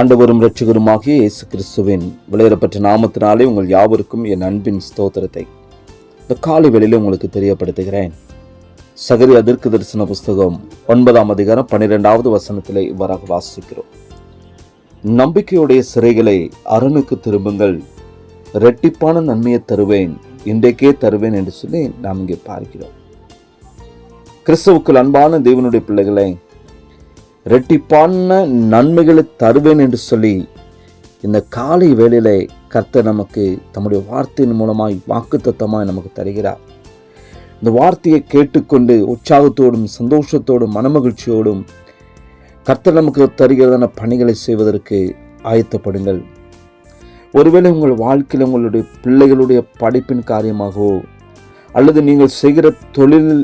ஆண்டவரும் இரட்சகருமாகிய இயேசு கிறிஸ்துவின் விளையரப்பற்ற நாமத்தினாலே உங்கள் யாவருக்கும் என் அன்பின் ஸ்தோத்திரத்தை. இந்த காலை வேளையிலே உங்களுக்கு தெரியப்படுத்துகிறேன். சகரி அதிர்க்கு தரிசன புஸ்தகம் ஒன்பதாம் அதிகாரம் பன்னிரெண்டாவது வசனத்தில் இவ்வாறாக வாசிக்கிறோம். நம்பிக்கையுடைய சிறைகளை அரணுக்கு திரும்புங்கள். இரட்டிப்பான நன்மையை தருவேன். இன்றைக்கே தருவேன் என்று சொல்லி நாம் இங்கே பார்க்கிறோம். கிறிஸ்துவுக்குள் அன்பான தேவனுடைய பிள்ளைகளை ரெட்டிப்பான நன்மைகளை தருவேன் என்று சொல்லி இந்த காலை வேளையில் கர்த்தர் நமக்கு தம்முடைய வார்த்தையின் மூலமாய் வாக்குத்தத்தமாய் நமக்கு தருகிறார். இந்த வார்த்தையை கேட்டுக்கொண்டு உற்சாகத்தோடும் சந்தோஷத்தோடும் மனமகிழ்ச்சியோடும் கர்த்தர் நமக்கு தருகிறதான பணிகளை செய்வதற்கு ஆயத்தப்படுங்கள். ஒருவேளை உங்கள் வாழ்க்கையில் உங்களுடைய பிள்ளைகளுடைய படிப்பின் காரியமாகவோ அல்லது நீங்கள் செய்கிற தொழில்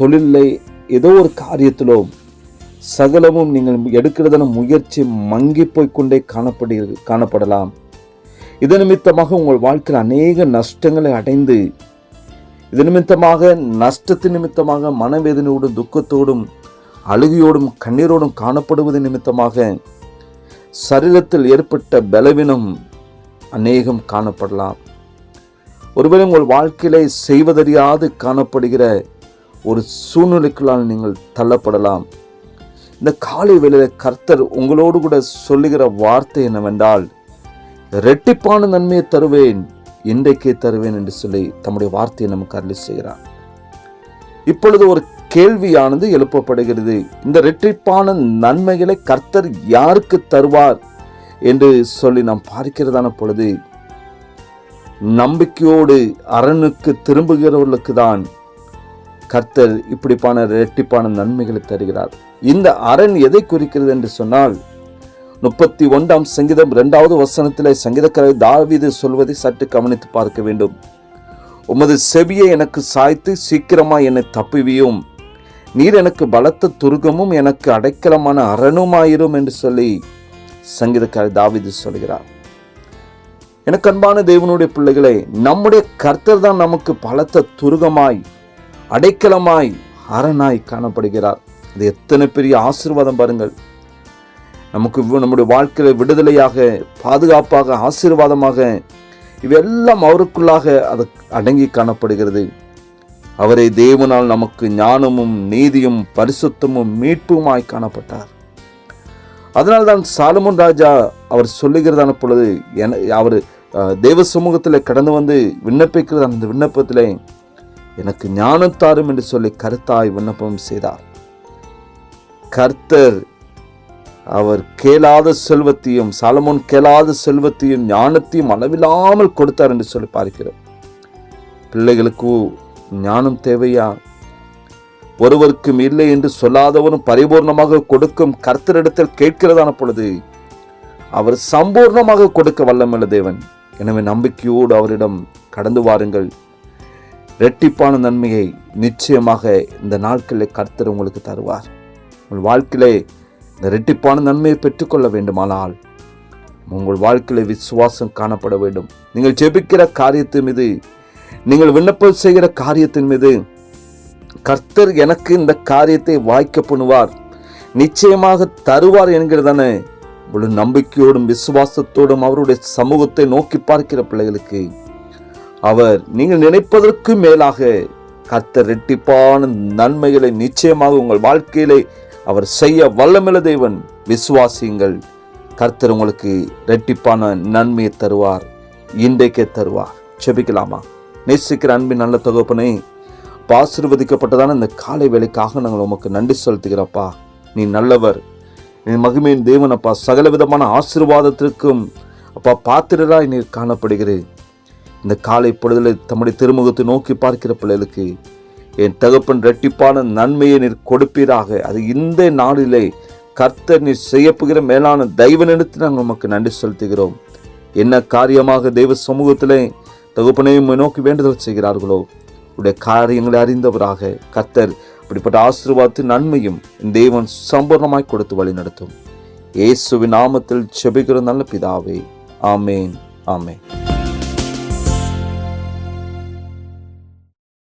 தொழிலில் ஏதோ ஒரு காரியத்திலோ சகலமும் நீங்கள் எடுக்கிறதான முயற்சி மங்கி போய்க்கொண்டே காணப்படு காணப்படலாம். இது நிமித்தமாக உங்கள் வாழ்க்கையில் அநேக நஷ்டங்களை அடைந்து இது நிமித்தமாக நஷ்டத்தின் நிமித்தமாக மனவேதனையோடும் துக்கத்தோடும் அழுகையோடும் கண்ணீரோடும் காணப்படுவது நிமித்தமாக சரீரத்தில் ஏற்பட்ட பலவீனம் அநேகம் காணப்படலாம். ஒருவேளை உங்கள் வாழ்க்கையிலே செய்வதறியாது காணப்படுகிற ஒரு சூழ்நிலைக்குள்ளால் நீங்கள் தள்ளப்படலாம். இந்த காலை வேளையில் கர்த்தர் உங்களோடு கூட சொல்லுகிற வார்த்தை என்னவென்றால் ரெட்டிப்பான நன்மையை தருவேன் இன்றைக்கே தருவேன் என்று சொல்லி தம்முடைய வார்த்தையை நமக்கு அருளி செய்கிறார். இப்பொழுது ஒரு கேள்வியானது எழுப்பப்படுகிறது. இந்த ரெட்டிப்பான நன்மைகளை கர்த்தர் யாருக்கு தருவார் என்று சொல்லி நாம் பார்க்கிறதான பொழுது நம்பிக்கையோடு அரணுக்கு திரும்புகிறவர்களுக்கு தான் கர்த்தர் இப்படிப்பான இரட்டிப்பான நன்மைகளை தருகிறார். இந்த அரண் எதை குறிக்கிறது என்று சொன்னால் முப்பத்தி ஒன்றாம் சங்கீதம் இரண்டாவது வசனத்தில் சங்கீதக்காரர் தாவீது சொல்வதை சற்று கவனித்து பார்க்க வேண்டும். உமது செவியை எனக்கு சாய்த்து சீக்கிரமாக என்னை தப்புவியும். நீர் எனக்கு பலத்த துருகமும் எனக்கு அடைக்கலமான அரணுமாயிரும் என்று சொல்லி சங்கீதக்காரர் தாவீது சொல்கிறார். எனக்கு அன்பான தேவனுடைய பிள்ளைகளை நம்முடைய கர்த்தர் தான் நமக்கு பலத்த துருகமாய் அடைக்கலமாய் அரணாய் காணப்படுகிறார். அது எத்தனை பெரிய ஆசீர்வாதம் பாருங்கள். நமக்கு நம்முடைய வாழ்க்கையில் விடுதலையாக பாதுகாப்பாக ஆசீர்வாதமாக இவையெல்லாம் அவருக்குள்ளாக அது அடங்கி காணப்படுகிறது. அவரை தேவனால் நமக்கு ஞானமும் நீதியும் பரிசுத்தமும் மீட்புமாய் காணப்பட்டார். அதனால்தான் சாலமோன் ராஜா அவர் சொல்லுகிறதான பொழுது என அவர் தேவ சமூகத்தில் கடந்து வந்து விண்ணப்பிக்கிறது அந்த விண்ணப்பத்திலே எனக்கு ஞானம் தாரும் என்று சொல்லி கருத்தாய் விண்ணப்பம் செய்தார். கர்த்தர் அவர் கேளாத செல்வத்தையும் சலமோன் கேளாத செல்வத்தையும் ஞானத்தையும் அளவில்லாமல் கொடுத்தார் என்று சொல்லி பார்க்கிறோம். பிள்ளைகளுக்கு ஞானம் தேவையா? ஒருவருக்கும் இல்லை என்று சொல்லாதவனும் பரிபூர்ணமாக கொடுக்கும் கர்த்தரிடத்தில் கேட்கிறதான பொழுது அவர் சம்பூர்ணமாக கொடுக்க வல்லமுள்ள தேவன். எனவே நம்பிக்கையோடு அவரிடம் கடந்து வாருங்கள். ரெட்டிப்பான நன்மையை நிச்சயமாக இந்த நாட்களில் கர்த்தர் உங்களுக்கு தருவார். உங்கள் வாழ்க்கையிலே இந்த ரெட்டிப்பான நன்மையை பெற்றுக்கொள்ள வேண்டுமானால் உங்கள் வாழ்க்கையில் விசுவாசம் காணப்பட வேண்டும். நீங்கள் ஜெபிக்கிற காரியத்தின் மீது நீங்கள் விண்ணப்பம் செய்கிற காரியத்தின் மீது கர்த்தர் எனக்கு இந்த காரியத்தை வாய்க்க பண்ணுவார். நிச்சயமாக தருவார் என்கிறதான முழு நம்பிக்கையோடும் விசுவாசத்தோடும் அவருடைய சமூகத்தை நோக்கி பார்க்கிற பிள்ளைகளுக்கு அவர் நீங்கள் நினைப்பதற்கு மேலாக கர்த்தர் ரெட்டிப்பான நன்மைகளை நிச்சயமாக உங்கள் வாழ்க்கையிலே அவர் செய்ய வல்லமில்ல தேவன். விசுவாசியுங்கள். கர்த்தர் உங்களுக்கு ரெட்டிப்பான நன்மையை தருவார் இன்றைக்கே தருவார். செபிக்கலாமா நேசிக்கிற அன்பின் நல்ல தகப்பனே அப்பா, இந்த காலை வேலைக்காக நாங்கள் உமக்கு நன்றி செலுத்துகிறப்பா. நீ நல்லவர். நீ மகிமையின் தேவனப்பா சகல விதமான ஆசீர்வாதத்திற்கும் அப்பா பாத்திரராய் நீர் காணப்படுகிறேன் இந்த காலை பொழுதில் தம்முடைய திருமுகத்தை நோக்கி பார்க்கிற பிள்ளைகளுக்கு என் தகப்பன் இரட்டிப்பான நன்மையை நீர் கொடுப்பீராக. அது இந்த நாளிலே கர்த்தர் நீர் செய்யப்புகிற மேலான தெய்வனிடத்தில் நாங்கள் உமக்கு நன்றி செலுத்துகிறோம். என்ன காரியமாக தெய்வ சமூகத்திலே தகுப்பனையும் நோக்கி வேண்டுதல் செய்கிறார்களோ உடைய காரியங்களை அறிந்தவராக கர்த்தர் இப்படிப்பட்ட ஆசீர்வாதத்து நன்மையும் தெய்வன் சம்பூர்ணமாய் கொடுத்து வழி நடத்தும். இயேசுவின் நாமத்தில் செபிக்கிற நல்ல பிதாவே. ஆமேன் ஆமேன்.